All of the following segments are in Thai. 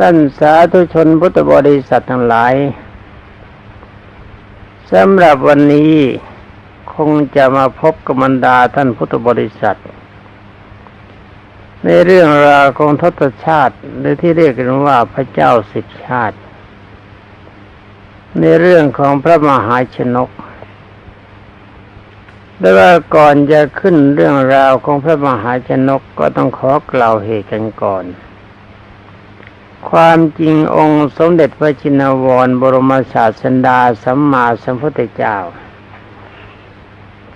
ท่านสาธุชนพุทธบริษัททั้งหลายสำหรับวันนี้คงจะมาพบกับมันดาท่านพุทธบริษัท ในเรื่องราวของทศชาติหรือที่เรียกกันว่าพระเจ้าสิบชาติ ในเรื่องของพระมหาชนกแต่ว่าก่อนจะขึ้นเรื่องราวของพระมหาชนกก็ต้องขอกล่าวเหตุกันก่อน ความจริงองค์สมเด็จพระจินวรบรมศาสดาสัมมาสัมพุทธเจ้า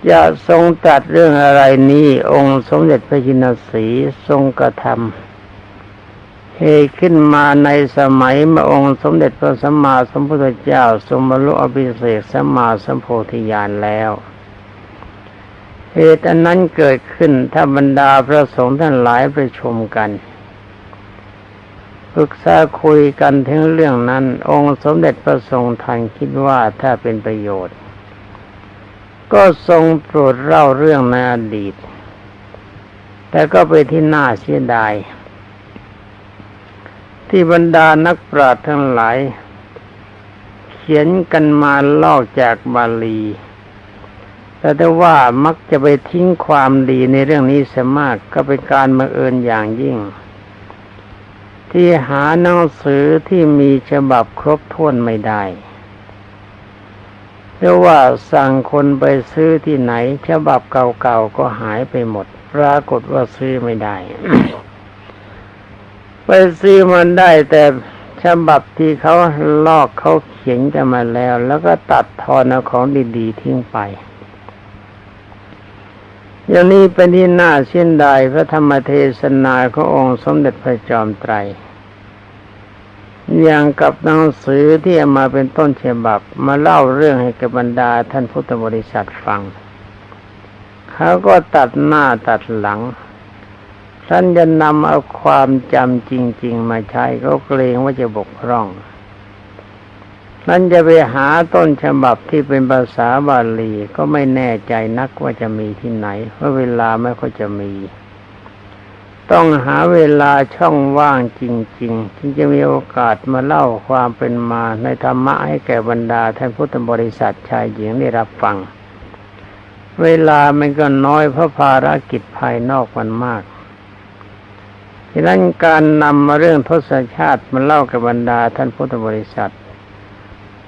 จะทรงตรัสเรื่องอะไรนี้ องค์สมเด็จพระจินสีทรงกระทำเหตุขึ้นมาในสมัยเมื่อองค์สมเด็จพระสัมมาสัมพุทธเจ้า ทรงบรรลุอภิเศกสัมมาสัมโพธิญาณแล้วเหตุอันนั้นเกิดขึ้นถ้าบรรดาพระสงฆ์ท่านหลายประชุมกัน ปรึกษาคุยกันถึงเรื่องนั้น องค์สมเด็จพระทรงทันคิดว่าถ้าเป็นประโยชน์ ก็ทรงโปรดเล่าเรื่องในอดีต แต่ก็ไปที่น่าเสียดาย ที่บรรดานักปราชญ์ทั้งหลาย เขียนกันมาลอกจากบาลีแต่ได้ว่ามักจะไปทิ้งความดีในเรื่องนี้เสียมากก็เป็นการมาเอิญอย่างยิ่ง ที่หาหนังสือที่มีฉบับครบถ้วนไม่ได้เรียกว่าสั่งคนไปซื้อที่ไหน ฉบับเก่าๆก็หายไปหมด ปรากฏว่าซื้อไม่ได้ ไปซื้อมันได้แต่ฉบับที่เขาลอกเขาเขียนกันมาแล้ว แล้วก็ตัดทอนเอาของดีๆทิ้งไป อย่างนี้เป็นที่น่าเสียดายพระธรรมเทศนาขององค์สมเด็จพระจอมไตร อย่างกับหนังสือที่มาเป็นต้นฉบับ มาเล่าเรื่องให้กับบรรดาท่านพุทธบริษัทฟัง เขาก็ตัดหน้าตัดหลัง ท่านจะนำเอาความจำจริง ๆ มาใช้ก็เกรงว่าจะบกพร่อง นั้นจะไปหาต้นฉบับที่เป็นภาษาบาลีก็ไม่แน่ใจนักว่าจะมีที่ไหน เพราะเวลาไม่ค่อยจะมี ต้องหาเวลาช่องว่างจริงๆที่จะมีโอกาสมาเล่าความเป็นมาในธรรมะให้แก่บรรดาท่านพุทธบริษัทชายหญิงได้รับฟัง เวลามันก็น้อยเพราะภารกิจภายนอกมันมากฉะนั้นการนำมาเรื่องทศชาติมาเล่ากับบรรดาท่านพุทธบริษัท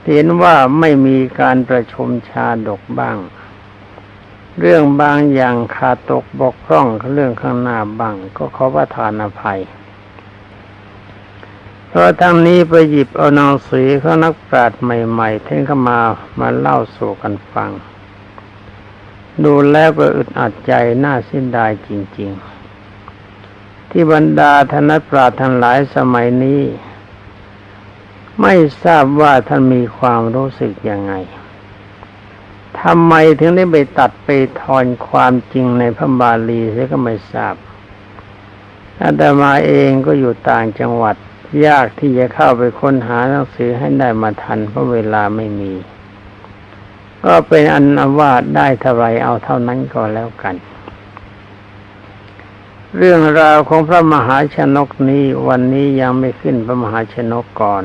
เห็นว่าไม่มีการประชุมชาดกบ้าง เรื่องบางอย่างขาดตกบกพร่องเรื่องข้างหน้าบ้าง ก็ขอประทานอภัย เพราะทั้งนี้ไปหยิบเอานังสือเขานักปราชญ์ใหม่ๆท่านเข้ามามาเล่าสู่กันฟัง ดูแล้วก็อึดอัดใจน่าเสียดายจริง ๆ ที่บรรดาธนปราชญ์ทั้งหลายสมัยนี้ ไม่ทราบว่าท่านมีความรู้สึกยังไงทำไมถึงได้ไปตัดไปทอนความจริงในพระบาลีเสียก็ไม่ทราบอาตมาเองก็อยู่ต่างจังหวัด ยากที่จะเข้าไปค้นหาหนังสือให้ได้มาทัน เพราะเวลาไม่มี ก็เป็นอันว่าได้เท่าไรเอาเท่านั้นก็แล้วกัน เรื่องราวของพระมหาชนกนี้วันนี้ยังไม่ขึ้นพระมหาชนกก่อน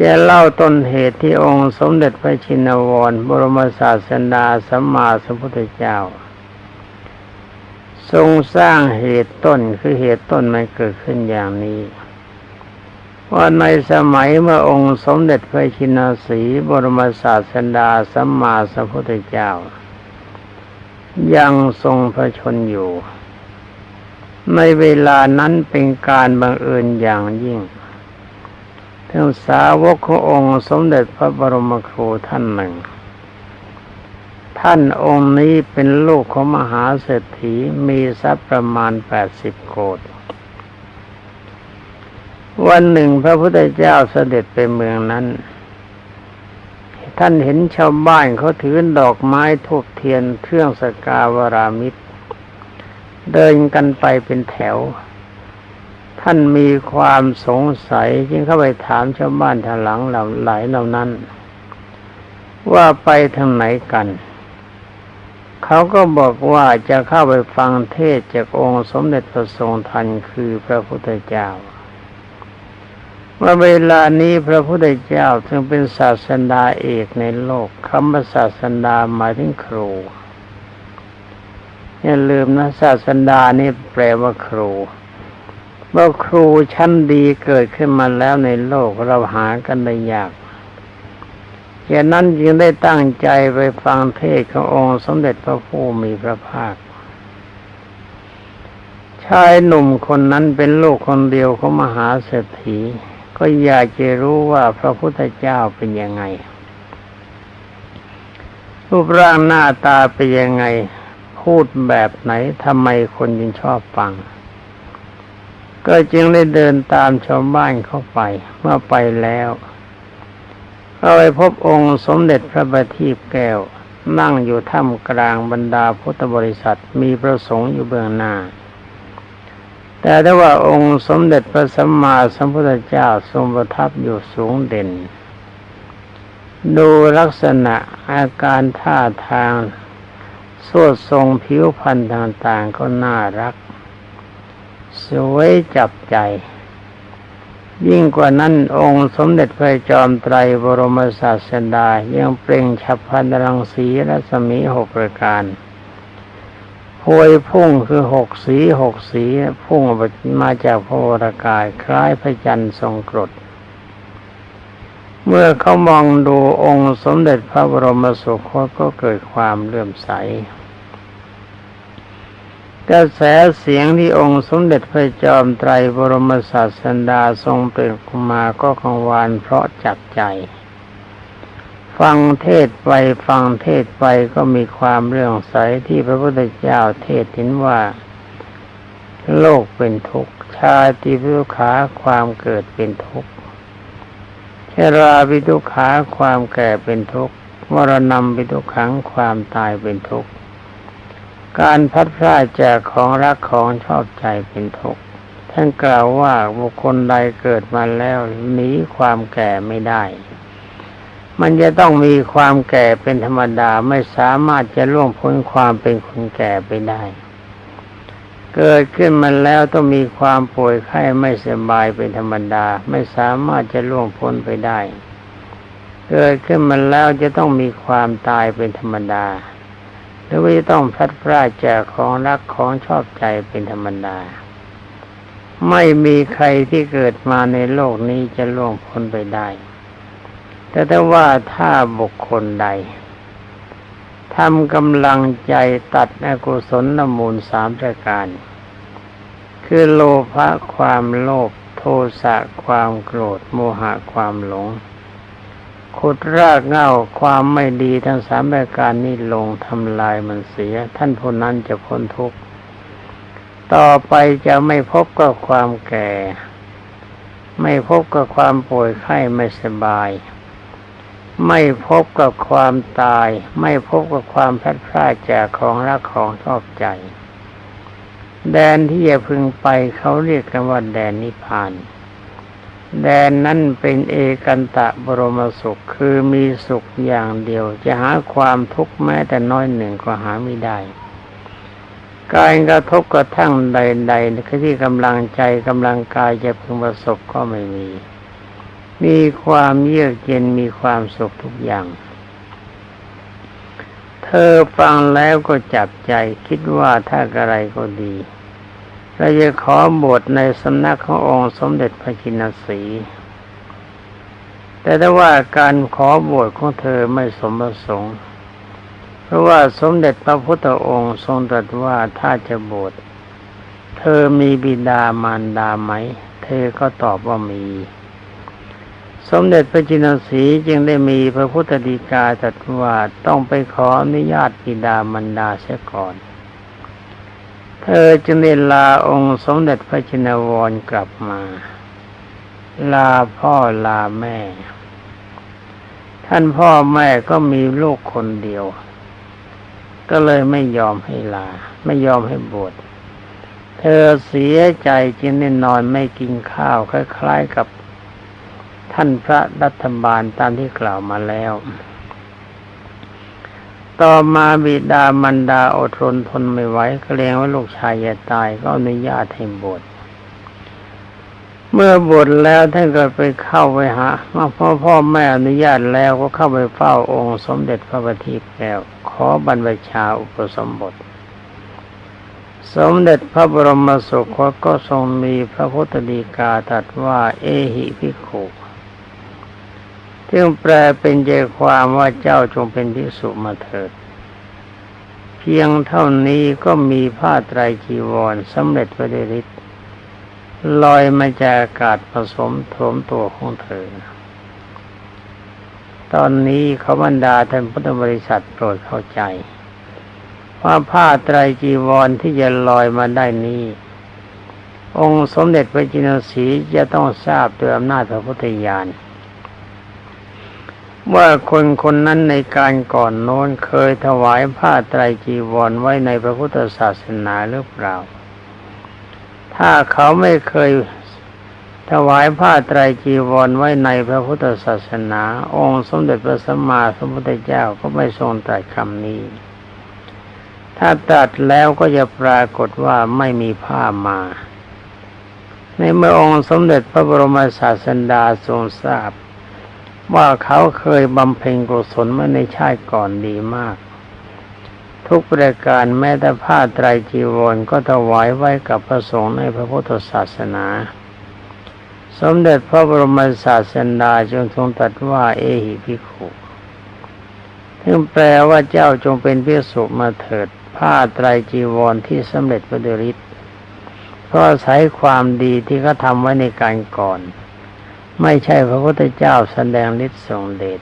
จะเล่าต้นเหตุที่องค์สมเด็จพระชินวร บรมศาสดาสัมมาสัมพุทธเจ้า ทรงสร้างเหตุต้นคือเหตุต้นมันเกิดขึ้นอย่างนี้ว่าในสมัยเมื่อองค์สมเด็จพระชินสีบรมศาสดาสัมมาสัมพุทธเจ้า ยังทรงพระชนอยู่ ในเวลานั้นเป็นการบังเอิญอย่างยิ่ง ทั้งสาวกขององค์สมเด็จพระบรมครูท่านหนึ่ง ท่านองค์นี้เป็นลูกของมหาเศรษฐีมีทรัพย์ประมาณแปดสิบโกดวันหนึ่งพระพุทธเจ้าเสด็จไปเมืองนั้น ท่านเห็นชาวบ้านเขาถือดอกไม้ทูบเทียนเครื่องสกาวรามิตร เดินกันไปเป็นแถว ท่านมีความสงสัยจึงเข้าไปถามชาวบ้านทางหลังเหล่าหลายเหล่านั้น ว่าไปทางไหนกัน เขาก็บอกว่าจะเข้าไปฟังเทศจากองค์สมเด็จพระทรงทันคือพระพุทธเจ้าว่าเวลานี้พระพุทธเจ้าถึงเป็นศาสดาเอกในโลกคำว่าศาสดาหมายถึงครูอย่าลืมนะศาสดานี่แปลว่าครู ว่าครูชั้นดีเกิดขึ้นมาแล้วในโลกเราหากันได้ยากฉะนั้นจึงได้ตั้งใจไปฟังเทศขององค์สมเด็จพระผู้มีพระภาค ชายหนุ่มคนนั้นเป็นลูกคนเดียวของมหาเศรษฐี ก็อยากจะรู้ว่าพระพุทธเจ้าเป็นยังไง รูปร่างหน้าตาเป็นยังไง พูดแบบไหนทำไมคนจึงชอบฟัง ก็จึงได้เดินตามชาวบ้านเข้าไป เมื่อไปแล้วก็ไปพบองค์สมเด็จพระบัณฑิตแก้ว นั่งอยู่ท่ามกลางบรรดาพุทธบริษัทมีพระสงฆ์อยู่เบื้องหน้า แต่ถ้าว่าองค์สมเด็จพระสัมมาสัมพุทธเจ้าทรงประทับอยู่สูงเด่น ดูลักษณะอาการท่าทางสวดทรงผิวพรรณต่างๆก็น่ารัก สวยจับใจ ยิ่งกว่านั้นองค์สมเด็จพระจอมไตรบรมศาสดายังเปล่งฉับพลันรังสีและสมีหกประการพวยพุ่งคือหกสีหกสีพุ่งมาจากพระวรากายคล้ายพระจันทร์ทรงกรดเมื่อเขามองดูองค์สมเด็จพระบรมสุคตก็เกิดความเลื่อมใส กระแสเสียงที่องค์สมเด็จพระจอมไตรบรมศาสดาทรงเป็นกุมาก็กังวานเพราะจับใจ ฟังเทศไปฟังเทศไปก็มีความเรื่องใสที่พระพุทธเจ้าเทศเห็นว่า โลกเป็นทุกข์ชาติพิทุขาความเกิดเป็นทุกข์ชราพิทุขาความแก่เป็นทุกข์มรณะพิทุขังความตายเป็นทุกข์ การพัดพลาดจากของรักของชอบใจเป็นทุกข์ท่านกล่าวว่าบุคคลใดเกิดมาแล้วหนีความแก่ไม่ได้ มันจะต้องมีความแก่เป็นธรรมดาไม่สามารถจะล่วงพ้นความเป็นคนแก่ไปได้ เกิดขึ้นมาแล้วต้องมีความป่วยไข้ไม่สบายเป็นธรรมดา ไม่สามารถจะล่วงพ้นไปได้ เกิดขึ้นมาแล้วจะต้องมีความตายเป็นธรรมดา หรือว่าจะต้องพลัดพรากจากของรักของชอบใจเป็นธรรมดา ไม่มีใครที่เกิดมาในโลกนี้จะล่วงพ้นไปได้ แต่ถ้าว่าถ้าบุคคลใดทำกำลังใจตัดอกุศลนมูลสามประการ คือโลภะความโลภโทสะความโกรธโมหะความหลง ขุดรากเหง้าความไม่ดีทั้งสามประการนี้ลงทำลายมันเสีย ท่านผู้นั้นจะพ้นทุกข์ต่อไปจะไม่พบกับความแก่ ไม่พบกับความป่วยไข้ไม่สบาย ไม่พบกับความตาย ไม่พบกับความพลัดพรากจากของรักของชอบใจ แดนที่จะพึงไปเขาเรียกกันว่าแดนนิพพาน แดนนั้นเป็นเอกันตะบรมสุขคือมีสุขอย่างเดียว จะหาความทุกข์แม้แต่น้อยหนึ่งก็หาไม่ได้ การกระทบกระทั่งใดๆที่กำลังใจกำลังกายจะพึงประสบก็ไม่มี มีความเยือกเย็นมีความสุขทุกอย่าง เธอฟังแล้วก็จับใจคิดว่าถ้าอะไรก็ดี เราจะขอบวชในสำนักขององค์สมเด็จพระจินสีแต่ถ้าว่าการขอบวชของเธอไม่สมประสงค์ เพราะว่าสมเด็จพระพุทธองค์ทรงตรัสว่าถ้าจะบวชเธอมีบิดามารดาไหม เธอก็ตอบว่ามี สมเด็จพระจินสีจึงได้มีพระพุทธดีกาตรัสว่าต้องไปขออนุญาตบิดามารดาเสียก่อน เธอจึงได้ลาองค์สมเด็จพระจินวรกลับมา ลาพ่อลาแม่ ท่านพ่อแม่ก็มีลูกคนเดียว ก็เลยไม่ยอมให้ลา ไม่ยอมให้บวชเธอเสียใจจึงได้นอนไม่กินข้าวคล้ายๆกับท่านพระรัฐบาลตามที่กล่าวมาแล้ว ต่อมาบิดามันดาอดทนทนไม่ไหวเกรงว่าลูกชายจะตายก็อนุญาตให้บวชเมื่อบวชแล้วท่านก็ไปเข้าไปหามาพ่อพ่อแม่อนุญาตแล้วก็เข้าไปเฝ้าองค์สมเด็จพระบัณฑิตแล้ว ขอบรรพชาอุปสมบท สมเด็จพระบรมสุคตก็ทรงมีพระพุทธดีกาตรัสว่า เอหิภิกขุ ซึ่งแปลเป็นใจความว่าเจ้าจงเป็นภิกษุมาเถิด เพียงเท่านี้ก็มีผ้าไตรจีวรสำเร็จพระเดชฤทธิ์ลอยมาจากอากาศผสมโถมตัวของเธอ ตอนนี้เขาบรรดาท่านพุทธบริษัทโปรดเข้าใจ ว่าผ้าไตรจีวรที่จะลอยมาได้นี้องค์สมเด็จพระจินสีจะต้องทราบโดยอำนาจพระพุทธญาณ ว่าคนคนนั้นในการก่อนโน้นเคยถวายผ้าไตรจีวรไว้ในพระพุทธศาสนาหรือเปล่า ถ้าเขาไม่เคยถวายผ้าไตรจีวรไว้ในพระพุทธศาสนา องค์สมเด็จพระสัมมาสัมพุทธเจ้าก็ไม่ทรงตรัสคำนี้ ถ้าตรัสแล้วก็จะปรากฏว่าไม่มีผ้ามา ในเมื่อองค์สมเด็จพระบรมศาสดาทรงทราบ ว่าเขาเคยบำเพ็ญกุศลมาในชาติก่อนดีมาก ทุกประการแม้แต่ผ้าไตรจีวรก็ถวายไว้กับพระสงฆ์ในพระพุทธศาสนา สมเด็จพระบรมศาสดาจึงทรงตรัสว่าเอหิภิกขุซึ่งแปลว่าเจ้าจงเป็นพิสุมาเถิด ผ้าไตรจีวรที่สำเร็จพระเดริตเพราะอาศัยความดีที่เขาทำไว้ในการก่อน ไม่ใช่พระพุทธเจ้าแสดงฤทธิ์ทรงเดช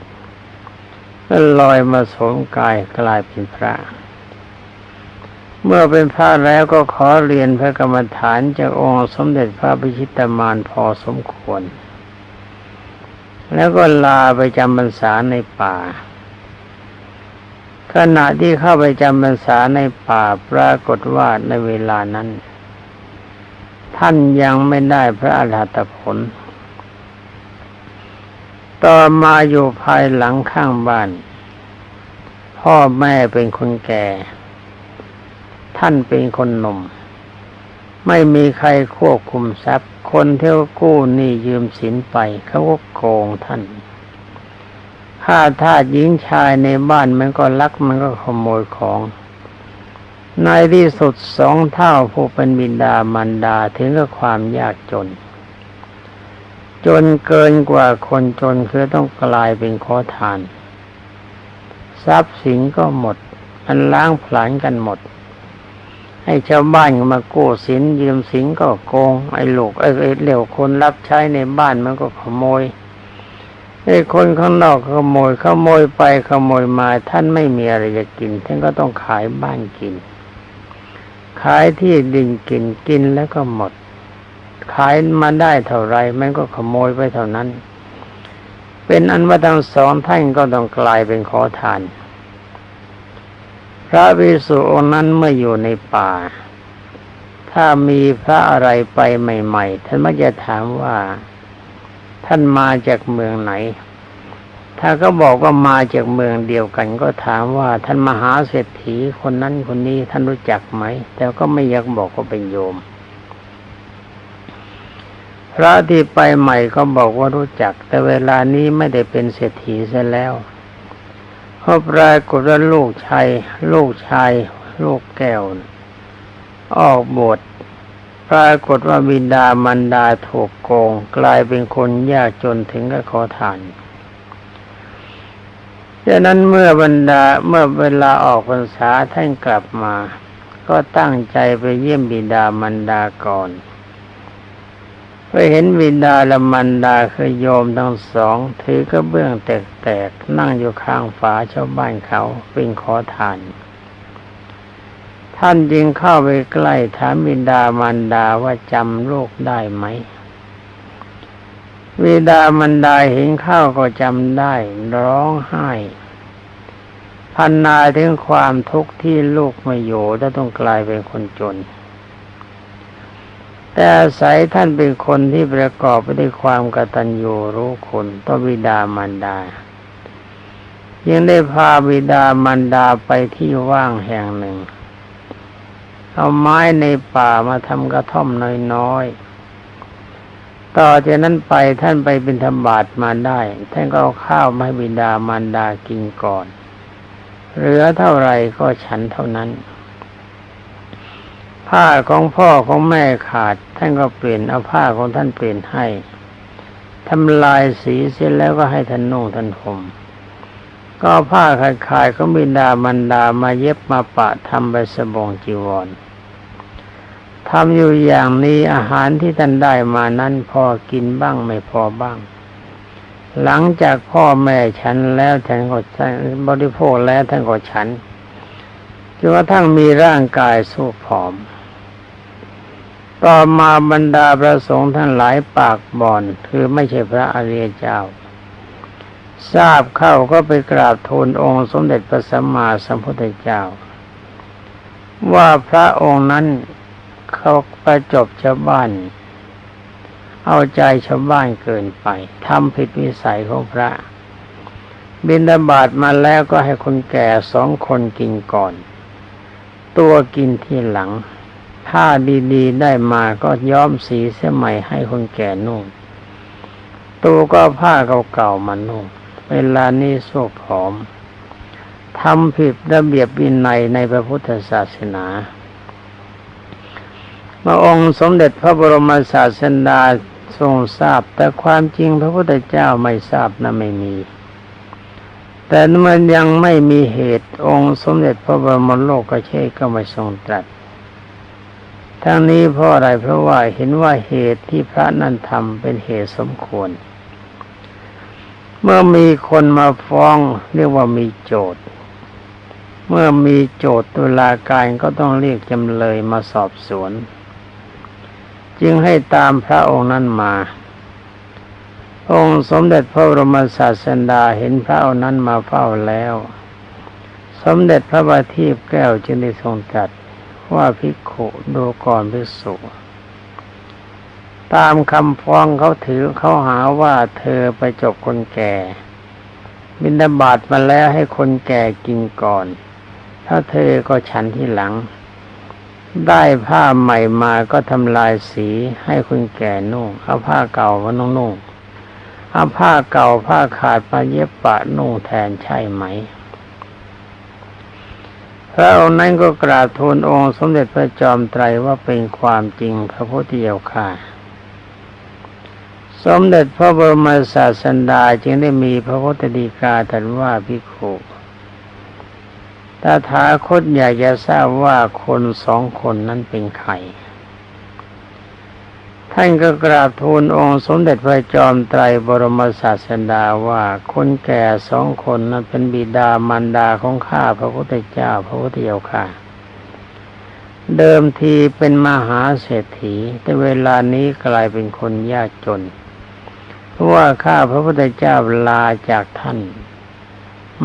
ก็ลอยมาสวมกายกลายเป็นพระ เมื่อเป็นพระแล้วก็ขอเรียนพระกรรมฐานจากองค์สมเด็จพระพิชิตมานพอสมควร แล้วก็ลาไปจำพรรษาในป่า ขณะที่เข้าไปจำพรรษาในป่าปรากฏว่าในเวลานั้น ท่านยังไม่ได้พระอรหัตผล ต่อมาอยู่ภายหลังข้างบ้าน พ่อแม่เป็นคนแก่ ท่านเป็นคนหนุ่ม ไม่มีใครควบคุมทรัพย์ คนเที่ยวกู้หนี้ยืมสินไปเขาก็โกงท่านข้าทาสหญิงชายในบ้านมันก็ลักมันก็ขโมยของในที่สุดสองเท่าผู้เป็นบิดามารดาถึงกับความยากจน จนเกินกว่าคนจนคือต้องกลายเป็นขอทาน ทรัพย์สินก็หมดมันล้างผลาญกันหมด ให้ชาวบ้านมากู้สินยืมสินก็โกง ไอ้ลูกไอ้เหลวคนรับใช้ในบ้านมันก็ขโมยไอ้คนข้างนอกขโมยขโมยไปขโมยมาท่านไม่มีอะไรจะกิน ท่านก็ต้องขายบ้านกิน ขายที่ดินกินกินแล้วก็หมด ขายมาได้เท่าไรมันก็ขโมยไปเท่านั้น เป็นอันว่าทั้งสองท่านก็ต้องกลายเป็นขอทาน พระวิสุองค์นั้นเมื่ออยู่ในป่า ถ้ามีพระอะไรไปใหม่ๆ ท่านมักจะถามว่า ท่านมาจากเมืองไหน ถ้าก็บอกว่ามาจากเมืองเดียวกัน ก็ถามว่าท่านมหาเศรษฐีคนนั้นคนนี้ท่านรู้จักไหม แต่ก็ไม่อยากบอกว่าเป็นโยม พระที่ไปใหม่ก็บอกว่ารู้จัก แต่เวลานี้ไม่ได้เป็นเศรษฐีซะแล้วเพราะปรากฏว่าลูกชายลูกชายลูกแก้ว ออกบทปรากฏว่าบิดามันดาถูกโกง กลายเป็นคนยากจนถึงกับขอทานดังนั้นเมื่อบรรดาเมื่อเวลาออกพรรษาท่านกลับมา ก็ตั้งใจไปเยี่ยมบิดามันดาก่อน ไปเห็นวิดาละมันดาคือโยมทั้งสอง ถือกระเบื้องแตกๆ นั่งอยู่ข้างฝาชาวบ้านเขาเป็นขอทาน ท่านจึงเข้าไปใกล้ถามวิดามันดาว่าจำลูกได้ไหมวิดามันดาเห็นข้าวก็จำได้ร้องไห้พันนาถึงความทุกข์ที่ลูกมาอยู่และต้องกลายเป็นคนจน แต่อาศัยท่านเป็นคนที่ประกอบไปด้วยความกตัญญูรู้คุณต่อบิดามารดา ยังได้พาบิดามารดาไปที่ว่างแห่งหนึ่ง เอาไม้ในป่ามาทำกระท่อมน้อยๆ ต่อจากนั้นไปท่านไปบิณฑบาตมาได้ ท่านก็เอาข้าวมาให้บิดามารดากินก่อน เหลือเท่าไรก็ฉันเท่านั้น ผ้าของพ่อของแม่ขาด ท่านก็เปลี่ยนเอาผ้าของท่านเปลี่ยนให้ทำลายสีเสร็จแล้วก็ให้ท่านนุ่งท่านห่มก็ผ้าขายๆของบิดามันดามาเย็บมาปะทำไปสบงจีวรทำอยู่อย่างนี้อาหารที่ท่านได้มานั้นพอกินบ้างไม่พอบ้าง หลังจากพ่อแม่ฉันแล้วท่านก็บริโภคแล้วท่านก็ฉันจนกระทั่งมีร่างกายสู้ผอม ต่อมาบรรดาพระสงฆ์ท่านหลายปากบ่อน คือไม่ใช่พระอริยเจ้า ทราบเข้าก็ไปกราบทูลองค์สมเด็จพระสัมมาสัมพุทธเจ้า ว่าพระองค์นั้นเขาประจบชาวบ้าน เอาใจชาวบ้านเกินไปทำผิดวิสัยของพระ บินดาบาตมาแล้วก็ให้คนแก่สองคนกินก่อน ตัวกินที่หลัง ผ้าดีๆได้มาก็ย้อมสีเสื้อใหม่ให้คนแก่นุ่งตัวก็ผ้าเก่าๆมานุ่งเวลานี้โซกผอมทำผิดระเบียบวินัยในพระพุทธศาสนาพระองค์สมเด็จพระบรมศาสดาทรงทราบ แต่ความจริงพระพุทธเจ้าไม่ทราบนะไม่มี แต่มันยังไม่มีเหตุองค์สมเด็จพระบรมโลกเชษก็ไม่ทรงตรัส ทั้งนี้เพราะอะไรเพราะว่าเห็นว่าเหตุที่พระนั้นทำเป็นเหตุสมควร เมื่อมีคนมาฟ้องเรียกว่ามีโจทย์ เมื่อมีโจทย์ตุลาการก็ต้องเรียกจำเลยมาสอบสวน จึงให้ตามพระองค์นั้นมาองค์สมเด็จพระบรมศาสดาเห็นพระองค์นั้นมาเฝ้าแล้ว สมเด็จพระบาทีพแก้วจึงได้ทรงตรัส ว่าภิกขุดูก่อนภิกษุตามคำฟ้องเขาถือเขาหาว่าเธอไปจบคนแก่ บินดาบาตมาแล้วให้คนแก่กินก่อน ถ้าเธอก็ฉันที่หลัง ได้ผ้าใหม่มาก็ทำลายสีให้คนแก่นุ่งเอาผ้าเก่ามานุ่งนุ่งเอาผ้าเก่าผ้าขาดมาเย็บปะนุ่งแทนใช่ไหม พระองค์นั้นก็กราบทูลองค์สมเด็จพระจอมไตรว่าเป็นความจริงพระพุทธเจ้าค่ะ สมเด็จพระบรมศาสดาจึงได้มีพระพุทธดีกาตรัสว่าพิโคตาถาคตอยากจะทราบว่าคนสองคนนั้นเป็นใคร ท่านก็กราบทูลองค์สมเด็จพระจอมไตรบรมศาสดาว่าคนแก่สองคนนั้นเป็นบิดามารดาของข้าพระพุทธเจ้าพระพุทธเจ้าค่ะ เดิมทีเป็นมหาเศรษฐี แต่เวลานี้กลายเป็นคนยากจน เพราะว่าข้าพระพุทธเจ้าลาจากท่าน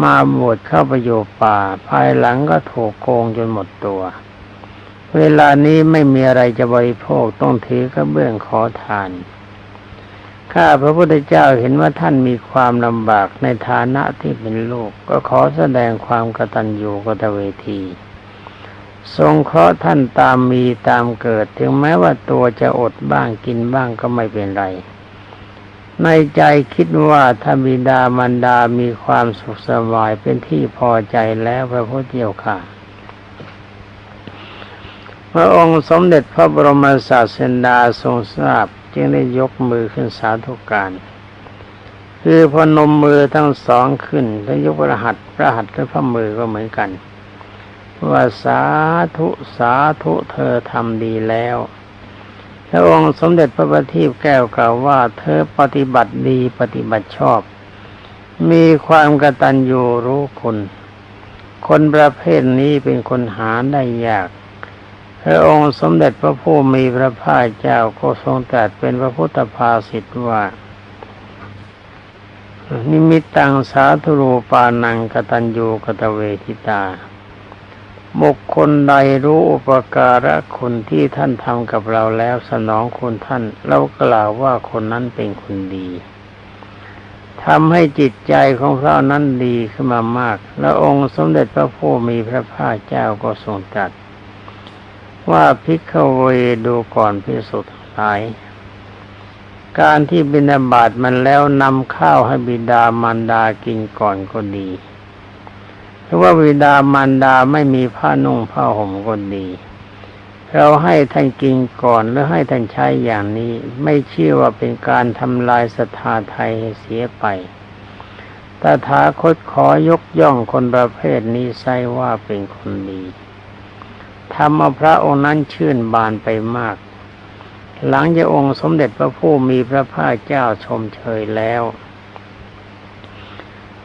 มาบวชเข้าไปอยู่ป่า ภายหลังก็ถูกโกงจนหมดตัว เวลานี้ไม่มีอะไรจะบริโภคต้องถือกระเบื้องขอทาน ข้าพระพุทธเจ้าเห็นว่าท่านมีความลำบากในฐานะที่เป็นลูกก็ขอแสดงความกตัญญูกตเวที ทรงเคราะห์ท่านตามมีตามเกิด ถึงแม้ว่าตัวจะอดบ้างกินบ้างก็ไม่เป็นไร ในใจคิดว่าถ้าบิดามารดามีความสุขสบายเป็นที่พอใจแล้วพระพุทธเจ้าค่ะ พระองค์สมเด็จพระบรมศาสดาทรงทราบจึงได้ยกมือขึ้นสาธุการ คือพนมมือทั้งสองขึ้นแล้วยกพระหัตพระหัตกับพระมือก็เหมือนกันว่าสาธุสาธุเธอทำดีแล้วพระองค์สมเด็จพระบัณฑิตแก้วกล่าวว่า เธอปฏิบัติดีปฏิบัติชอบ มีความกตัญญูรู้คุณ คนประเภทนี้เป็นคนหาได้ยาก พระองค์สมเด็จพระผู้มีพระภาคเจ้าก็ทรงตรัสเป็นพระพุทธภาษิตว่า นิมิตตังสาธุรูปานังกตัญญูกตเวทิตา บุคคลใดรู้อุปการะคุณที่ท่านทำกับเราแล้วสนองคุณท่าน เรากล่าวว่าคนนั้นเป็นคนดีทำให้จิตใจของเรานั้นดีขึ้นมามาก และองค์สมเด็จพระผู้มีพระภาคเจ้าก็ทรงตรัส ว่าพิกเวดูก่อนพิสุทธิ์หลาย การที่บินาบาตมันแล้วนำข้าวให้บิดามารดากินก่อนก็ดีหรือว่าบิดามารดาไม่มีผ้านุ่งผ้าห่มก็ดี เราให้ท่านกินก่อนหรือให้ท่านใช้อย่างนี้ ไม่เชื่อว่าเป็นการทำลายศรัทธาไทยเสียไปตถาคตขอยกย่องคนประเภทนี้ใช่ว่าเป็นคนดี ทำเอาพระองค์นั้นชื่นบานไปมาก หลังจากองค์สมเด็จพระผู้มีพระภาคเจ้าชมเชยแล้ว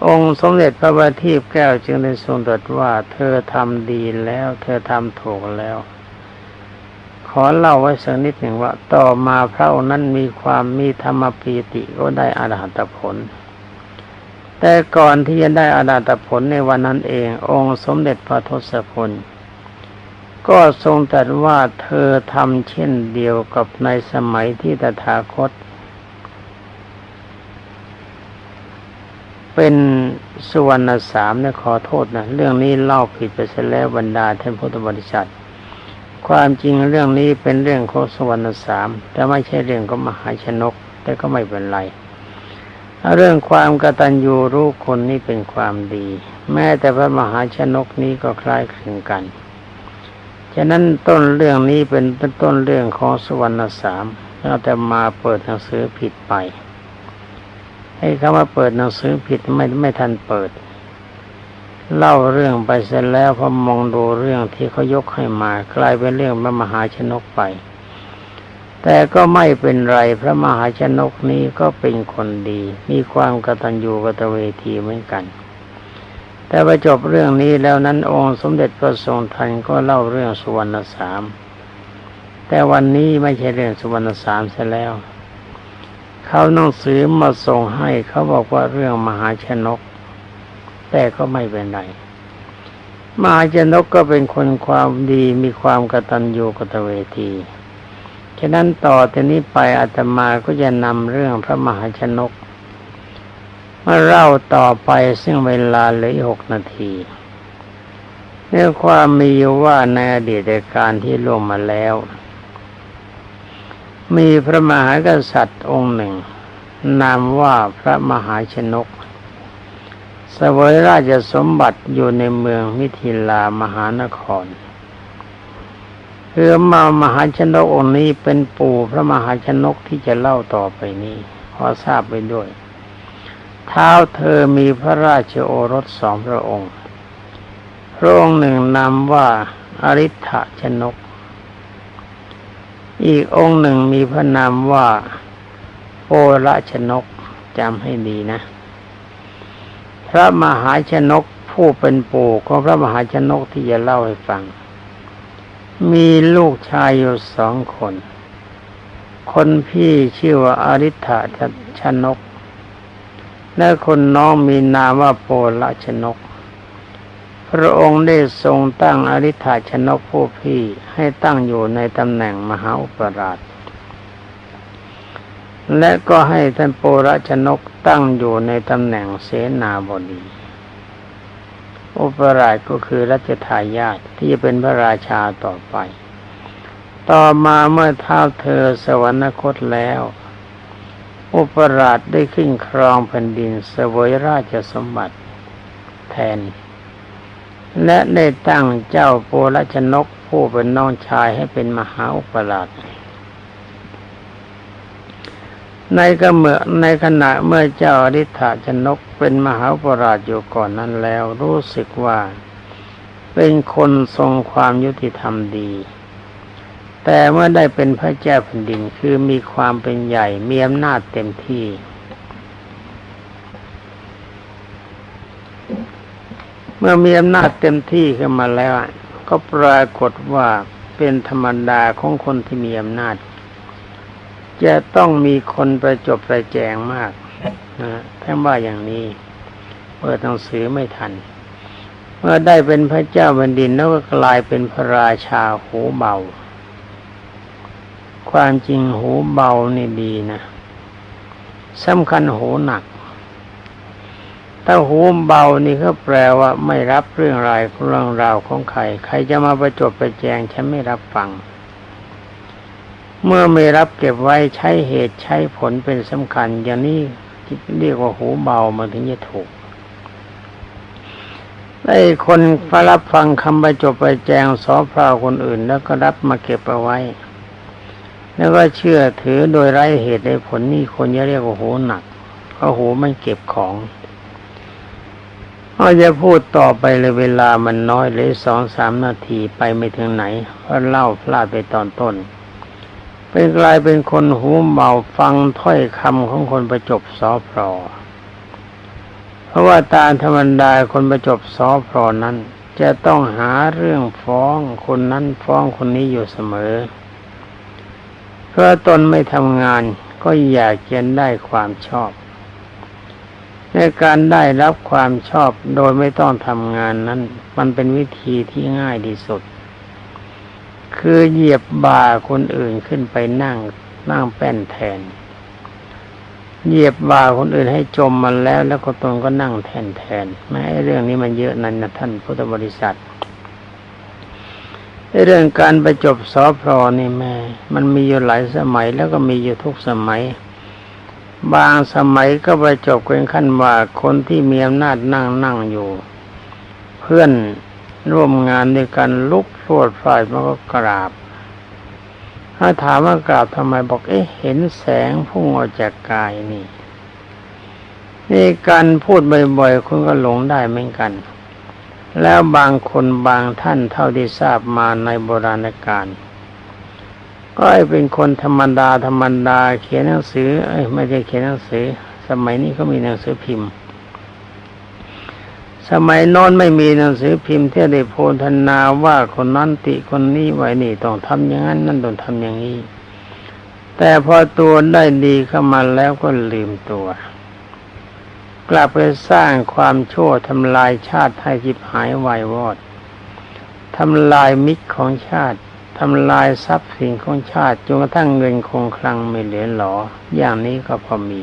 องค์สมเด็จพระบัณฑิตแก้วจึงได้ทรงตรัสว่าเธอทำดีแล้ว เธอทำถูกแล้ว ขอเล่าไว้สักนิดหนึ่งว่า ต่อมาพระองค์นั้นมีความมีธรรมปีติก็ได้อรหัตผลแต่ก่อนที่จะได้อรหัตผลในวันนั้นเอง องค์สมเด็จพระทศพล ก็ทรงตรัสว่าเธอทำเช่นเดียวกับในสมัยที่ตถาคต เป็นสุวรรณสามเนี่ยขอโทษนะเรื่องนี้เล่าผิดไปเสียแล้วบรรดาท่านพุทธบริษัท ความจริงเรื่องนี้เป็นเรื่องของสุวรรณสามแต่ไม่ใช่เรื่องของมหาชนก แต่ก็ไม่เป็นไรเรื่องความกตัญญูรู้คนนี่เป็นความดี แม้แต่พระมหาชนกนี้ก็คล้ายคลึงกัน ฉะนั้นต้นเรื่องนี้เป็นต้นเรื่องของสุวรรณสามเราแต่มาเปิดหนังสือผิดไปให้คำว่าเปิดหนังสือผิดไม่ไม่ทันเปิด เล่าเรื่องไปเสร็จแล้วพอมองดูเรื่องที่เขายกให้มากลายเป็นเรื่องพระมหาชนกไป แต่ก็ไม่เป็นไรพระมหาชนกนี้ก็เป็นคนดี มีความกตัญญูกตเวทีเหมือนกัน แต่พอจบเรื่องนี้แล้วนั้นองค์สมเด็จพระทรงทันก็เล่าเรื่องสุวรรณสาม แต่วันนี้ไม่ใช่เรื่องสุวรรณสามเสียแล้ว เขาหนังสือมาส่งให้เขาบอกว่าเรื่องมหาชนก แต่ก็ไม่เป็นไรมหาชนกก็เป็นคนความดีมีความกตัญญูกตเวทีฉะนั้นต่อแต่นี้ไปอาตมาก็จะนำเรื่องพระมหาชนก มาเล่าต่อไปซึ่งเวลาเหลือหกนาทีเรื่องความมีอยู่ว่าในอดีตการที่ล่วงมาแล้ว มีพระมหากษัตริย์องค์หนึ่ง นามว่าพระมหาชนกเสวยราชสมบัติอยู่ในเมืองมิถิลามหานครคือมามหาชนกองค์นี้เป็นปู่พระมหาชนกที่จะเล่าต่อไปนี้ขอทราบไปด้วย เท้าเธอมีพระราชโอรสสองพระองค์ พระองค์หนึ่งนามว่าอริ t ชนก อีกองค์หนึ่งมีพระนามว่าโอระชนกจำให้ดีนะ พระมหาชนกผู้เป็นปู่ของพระมหาชนกที่จะเล่าให้ฟัง มีลูกชายอยู่สองคน คนพี่ชื่อว่าอริ t ชนก และคนน้องมีนามว่าโปละชนก พระองค์ได้ทรงตั้งอริ t ชนกผู้พี่ให้ตั้งอยู่ในตำแหน่งมหาอุปราช และก็ให้ท่านโประชนกตั้งอยู่ในตำแหน่งเสนาบดีอุปราชก็คือรัชทายาทที่จะเป็นพระราชาต่อไป ต่อมาเมื่อเท้าเธอสวรรคตแล้ว อุปราชได้ขึ้นครองแผ่นดินเสวยราชสมบัติแทน และได้ตั้งเจ้าโปรชนกผู้เป็นน้องชายให้เป็นมหาอุปราชในกเมื่อในขณะเมื่อเจ้าอริ t ชนกเป็นมหาอุปราชอยู่ก่อนนั้นแล้วรู้สึกว่า เป็นคนทรงความยุติธรรมดี แต่เมื่อได้เป็นพระเจ้าแผ่นดินคือมีความเป็นใหญ่ มีอำนาจเต็มที่ เมื่อมีอำนาจเต็มที่ขึ้นมาแล้ว ก็ปรากฏว่าเป็นธรรมดาของคนที่มีอำนาจ จะต้องมีคนประจบประแจงมากนะท่านว่าอย่างนี้เปิดหนังสือไม่ทัน เมื่อได้เป็นพระเจ้าแผ่นดินแล้วก็กลายเป็นพระราชาหูเบา ความจริงหูเบานี่ดีนะสำคัญหูหนัก ถ้าหูเบานี่ก็แปลว่าไม่รับเรื่องราวเรื่องราวของใคร ใครจะมาประจบประแจงฉันไม่รับฟัง เมื่อไม่รับเก็บไว้ใช้เหตุใช้ผลเป็นสำคัญ อย่างนี้เรียกว่าหูเบามันถึงจะถูกไอ้คนพรับฟังคำประจบไปแจงสอพราคนอื่น แล้วก็รับมาเก็บเอาไว้ แล้วก็เชื่อถือโดยไร้เหตุในผลนี่คนจะเรียกว่าหูหนักเพราะหูมันเก็บของเราจะพูดต่อไปเลยเวลามันน้อยเลยสองสามนาทีไปไม่ถึงไหนเพราะเล่าพลาดไปตอนต้น เป็นกลายเป็นคนหูเบาฟังถ้อยคำของคนประจบสอพรอเพราะว่าตามธรรมดาคนประจบสอพรอนั้น จะต้องหาเรื่องฟ้องคนนั้นฟ้องคนนี้อยู่เสมอ เพื่อตนไม่ทำงานก็อยากจะได้ความชอบ ในการได้รับความชอบโดยไม่ต้องทำงานนั้น มันเป็นวิธีที่ง่ายที่สุด คือเหยียบบ่าคนอื่นขึ้นไปนั่งนั่งแป้นแทน เหยียบบ่าคนอื่นให้จมมันแล้ว แล้วก็ตนก็นั่งแทนแทนแม้เรื่องนี้มันเยอะนั่นนะท่านพุทธบริษัท เรื่องการประจบสอพรนี่แม่ มันมีอยู่หลายสมัยแล้วก็มีอยู่ทุกสมัย บางสมัยก็ประจบเป็นขั้นว่าคนที่มีอำนาจนั่งนั่งอยู่ เพื่อนร่วมงานด้วยกันลุกโลดฝ่ายมันก็กราบ ถ้าถามว่ากราบทำไมบอกเอ๊ะเห็นแสงพุ่งออกจากกายนี่นี่การพูดบ่อยๆคุณก็หลงได้เหมือนกัน แล้วบางคนบางท่านเท่าที่ทราบมาในโบราณกาลก็เป็นคนธรรมดาธรรมดา เขียนหนังสือเอ้ยไม่ใช่เขียนหนังสือ สมัยนี้เขามีหนังสือพิมพ์ สมัยน้นไม่มีหนังสือพิมพ์ที่ได้โพธนาว่าคนนั้นติคนนี้ไว้นี่ต้องทำอย่างนั้นนั่นต้องทำอย่างนี้ แต่พอตัวได้ดีเข้ามาแล้วก็ลืมตัว กลับไปสร้างความชั่วทำลายชาติให้จิบหายวายวอดทำลายมิตรของชาติทำลายทรัพย์สินของชาติจนกระทั่งเงินคงคลังไม่เหลือหลอ อย่างนี้ก็พอมี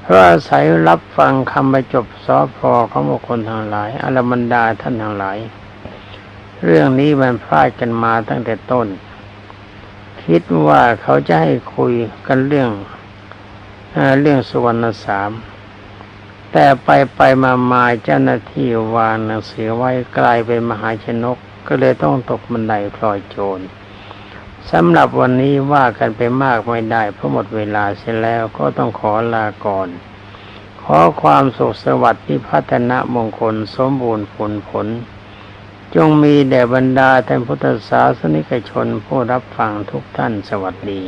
เพราะอาศัยรับฟังคำประจบสอพอของบุคคลทั้งหลายอรบรรดาท่านทั้งหลาย เรื่องนี้มันพลาดกันมาตั้งแต่ต้น คิดว่าเขาจะให้คุยกันเรื่องอเรื่องสุวรรณสาม แต่ไปไปมามาเจ้าหน้าที่วางหนังสือไว้กลายเป็นมหาชนก ก็เลยต้องตกบันไดพลอยโจรสำหรับวันนี้ว่ากันไปมากไม่ได้เพราะหมดเวลาเสียแล้วก็ต้องขอลาก่อน ขอความสุขสวัสดิ์ที่พัฒนามงคลสมบูรณ์ผลผล จงมีแด่บรรดาท่านพุทธศาสนิกชนผู้รับฟังทุกท่านสวัสดี